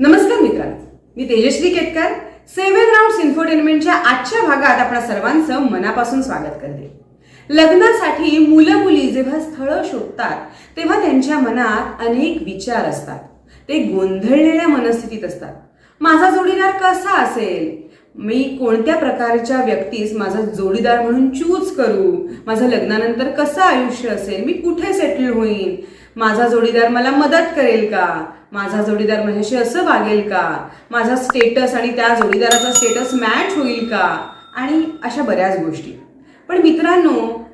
नमस्कार मित्रांनो. मी तेजश्री केतकर. सेव्हन राऊंड इन्फोटेनमेंटच्या आजच्या भागात आपल्या सर्वांचं मनापासून स्वागत करते. लग्नासाठी मुलं मुली जेव्हा स्थळं शोधतात तेव्हा त्यांच्या मनात अनेक विचार असतात. ते गोंधळलेल्या मनस्थितीत असतात. माझा जोडीदार कसा असेल? मी कोणत्या प्रकारच्या व्यक्तीस माझा जोडीदार म्हणून चूज करू? माझं लग्नानंतर कसं आयुष्य असेल? मी कुठे सेटल होईन? माझा जोडीदार मला मदत करेल का? माझा जोडीदार माझ्याशी असं वागेल का? माझा स्टेटस आणि त्या जोडीदाराचा स्टेटस मॅच होईल का? आणि अशा बऱ्याच गोष्टी. पण मित्रांनो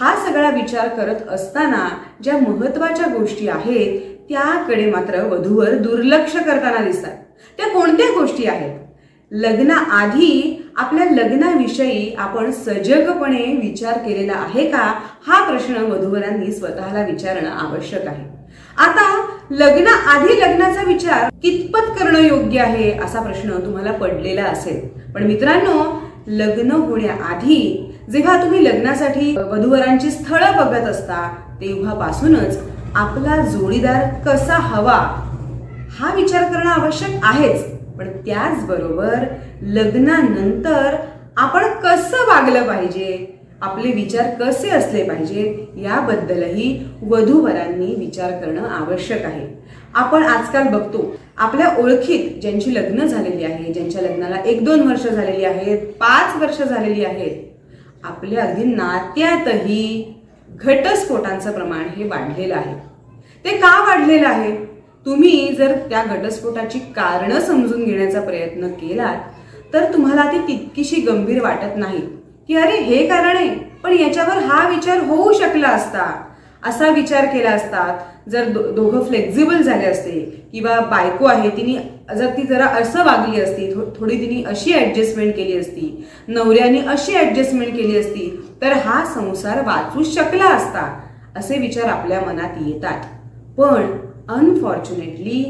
हा सगळा विचार करत असताना ज्या महत्त्वाच्या गोष्टी आहेत त्याकडे मात्र वधूवर दुर्लक्ष करताना दिसतात. त्या कोणत्या गोष्टी आहेत? लग्नाआधी आपल्या लग्नाविषयी आपण सजगपणे विचार केलेला आहे का? हा प्रश्न वधूवरांनी स्वतःला विचारणं आवश्यक आहे. आता लग्नाआधी लग्नाचा विचार कितपत करणं योग्य आहे असा प्रश्न तुम्हाला पडलेला असेल. पण मित्रांनो लग्न होण्याआधी जेव्हा तुम्ही लग्नासाठी वधूवरांची स्थळं बघत असता तेव्हापासूनच आपला जोडीदार कसा हवा हा विचार करणं आवश्यक आहेच. पण त्याचबरोबर लग्नानंतर आपण कसं वागलं पाहिजे आपले विचार कसे असले पाहिजेत याबद्दलही वधूवरांनी विचार करणं आवश्यक आहे. आपण आजकाल बघतो आपल्या ओळखीत ज्यांची लग्न झालेली आहे ज्यांच्या लग्नाला एक दोन वर्ष झालेली आहेत पाच वर्ष झालेली आहेत आपल्या अगदी नात्यातही घटस्फोटांचं प्रमाण हे वाढलेलं आहे. ते का वाढलेलं आहे? तुम्ही जर त्या घटस्फोटाची कारणं समजून घेण्याचा प्रयत्न केलात तर तुम्हाला ती तितकीशी गंभीर वाटत नाही. की अरे हे कारण आहे पण याच्यावर हा विचार होऊ शकला असता. असा विचार केला असतात जर दो दोघं फ्लेक्झिबल झाले असते किंवा बायको आहे तिने जर ती जरा असं वागली असती थो थोडी तिने अशी ॲडजस्टमेंट केली असती नवऱ्याने अशी ॲडजस्टमेंट केली असती तर हा संसार वाचू शकला असता असे विचार आपल्या मनात येतात पण अनफॉर्च्युनेटली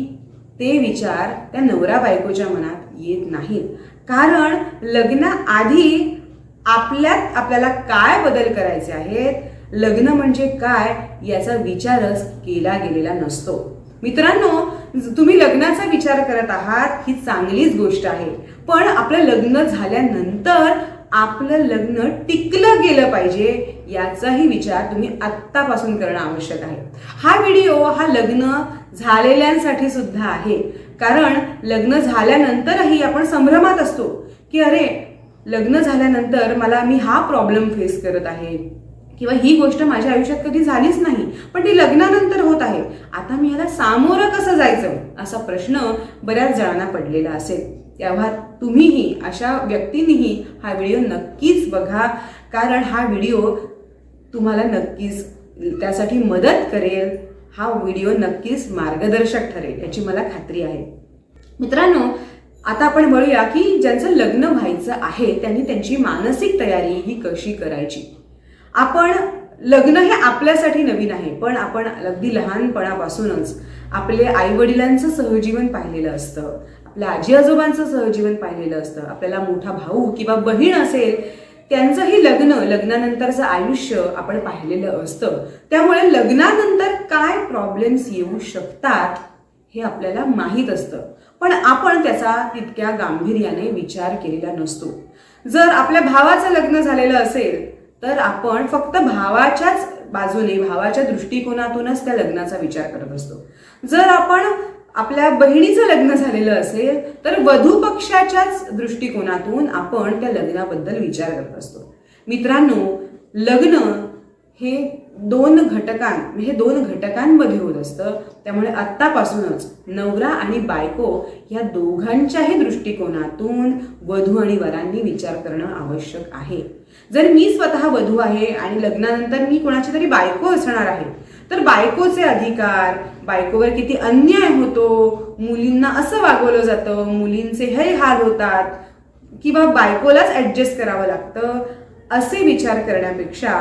ते विचार त्या नवरा बायकोच्या मनात येत नाहीत. कारण लग्नाआधी आपल्यात आपल्याला काय बदल करायचे आहेत? लग्न म्हणजे काय? याचा विचारच केला गेलेला नसतो. मित्रांनो तुम्ही लग्नाचा विचार करत आहात ही चांगलीच गोष्ट आहे. पण आपलं लग्न झाल्यानंतर आपलं लग्न टिकलं गेलं पाहिजे याचाही विचार तुम्ही आत्तापासून करणं आवश्यक आहे. हा व्हिडिओ हा लग्न झालेल्यांसाठी सुद्धा आहे. कारण लग्न झाल्यानंतरही आपण संभ्रमात असतो की अरे लग्न झाल्यानंतर मला मी हा प्रॉब्लेम फेस करत आहे. किंवा ही गोष्ट माझ्या आयुष्यात कधी झालीच नाही पण ती लग्नानंतर होत आहे. आता मी ह्याला सामोरं कसं जायचं? असा प्रश्न बऱ्याच जणांना पडलेला असेल. तेव्हा तुम्हीही अशा व्यक्तींनीही हा व्हिडिओ नक्कीच बघा. कारण हा व्हिडिओ तुम्हाला नक्कीच त्यासाठी मदत करेल. हा व्हिडिओ नक्कीच मार्गदर्शक ठरेल याची मला खात्री आहे. मित्रांनो आता आपण बोलूया की ज्यांचं लग्न व्हायचं आहे त्यांनी त्यांची मानसिक तयारी ही कशी करायची? आपण लग्न हे आपल्यासाठी नवीन आहे पण आपण अगदी लहानपणापासूनच आपले आई वडिलांचं सहजीवन पाहिलेलं असतं आपल्या आजी आजोबांचं सहजीवन पाहिलेलं असतं आपल्याला मोठा भाऊ किंवा बहीण असेल त्यांचंही लग्न लग्नानंतरचं आयुष्य आपण पाहिलेलं असतं. त्यामुळे लग्नानंतर काय प्रॉब्लेम्स येऊ शकतात हे आपल्याला माहीत असतं. पण आपण त्याचा तितक्या गांभीर्याने विचार केलेला नसतो. जर आपल्या भावाचं लग्न झालेलं असेल तर आपण फक्त भावाच्याच बाजूने भावाच्या दृष्टिकोनातूनच त्या लग्नाचा विचार करत असतो. जर आपण आपल्या बहिणीचं लग्न झालेलं असेल तर वधू पक्षाच्याच दृष्टिकोनातून आपण त्या लग्नाबद्दल विचार करत असतो. मित्रांनो लग्न हे दोन घटकां हे दोन घटकांमध्ये होत असतं. त्यामुळे आत्तापासूनच नवरा आणि बायको या दोघांच्याही दृष्टिकोनातून वधू आणि वरांनी विचार करणं आवश्यक आहे. जर मी स्वतः वधू आहे आणि लग्नानंतर मी कोणाची तरी बायको असणार आहे तर बायकोचे अधिकार बायकोवर किती अन्याय होतो मुलींना असं वागवलं जातं मुलींचे हे हाल होतात किंवा बायकोलाच ॲडजस्ट करावं लागतं असे विचार करण्यापेक्षा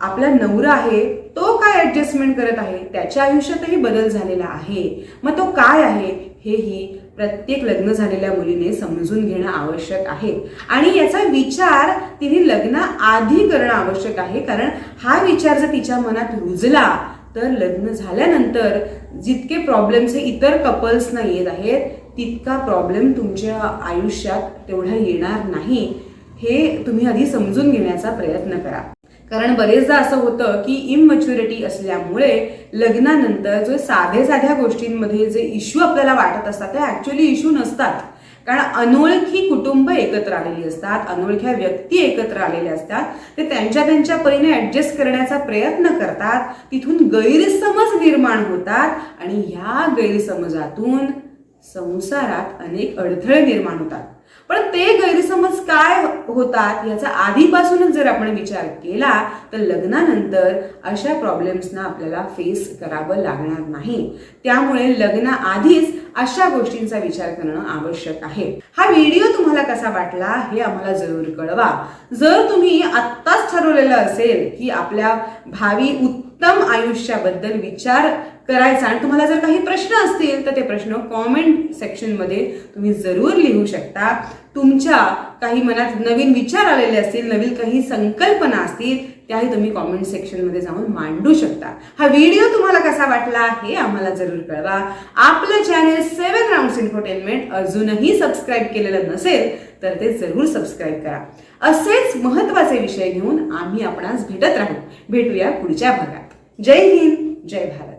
आपला नवरा आहे तो काय ऍडजस्टमेंट करत आहे त्याच्या आयुष्यातही बदल झालेला आहे. मग तो काय आहे हेही प्रत्येक लग्न झालेल्या मुलीने समजून घेणं आवश्यक आहे. आणि याचा विचार तिने लग्न आधी करणं आवश्यक आहे कारण हा विचार जर तिच्या मनात रुजला तर लग्न झाल्यानंतर जितके प्रॉब्लेम्स हे इतर कपल्सना येत आहेत तितका प्रॉब्लेम तुमच्या आयुष्यात तेवढा येणार नाही. हे तुम्ही आधी समजून घेण्याचा प्रयत्न करा. कारण बरेचदा असं होतं की इमॅच्युरिटी असल्यामुळे लग्नानंतर जे साधे साध्या गोष्टींमध्ये जे इश्यू आपल्याला वाटत असतात ते ॲक्च्युली इश्यू नसतात. कारण अनोळखी कुटुंब एकत्र आलेली असतात अनोळख्या व्यक्ती एकत्र आलेल्या असतात ते त्यांच्या त्यांच्या परीने ॲडजस्ट करण्याचा प्रयत्न करतात तिथून गैरसमज निर्माण होतात आणि ह्या गैरसमजातून संसारात अनेक अडथळे निर्माण होतात. पण ते गैरसमज काय होतात याचा आधीपासूनच जर आपण विचार केला तर लग्नानंतर अशा प्रॉब्लेम्सना आपल्याला फेस करावं लागणार नाही. त्यामुळे लग्नाआधीच अशा गोष्टींचा विचार करणं आवश्यक आहे. हा व्हिडिओ तुम्हाला कसा वाटला हे आम्हाला जरूर कळवा. जर तुम्ही आत्ताच ठरवलेलं असेल की आपल्या भावी उत्तम आयुष्याबद्दल विचार करायचा. आणि तुम्हाला जर काही प्रश्न असतील तर ते प्रश्न कॉमेंट सेक्शनमध्ये तुम्ही जरूर लिहू शकता. तुमच्या काही मनात नवीन विचार आलेले असतील नवीन काही संकल्पना असतील त्याही तुम्ही कॉमेंट सेक्शनमध्ये जाऊन मांडू शकता. हा व्हिडिओ तुम्हाला कसा वाटला हे आम्हाला जरूर कळवा. आपलं चॅनेल सेवन राऊंड्स एंटरटेनमेंट अजूनही सबस्क्राईब केलेलं नसेल तर ते जरूर सबस्क्राईब करा. असेच महत्त्वाचे विषय घेऊन आम्ही आपणास भेटत राहू. भेटूया पुढच्या भागात. जय हिंद जय भारत.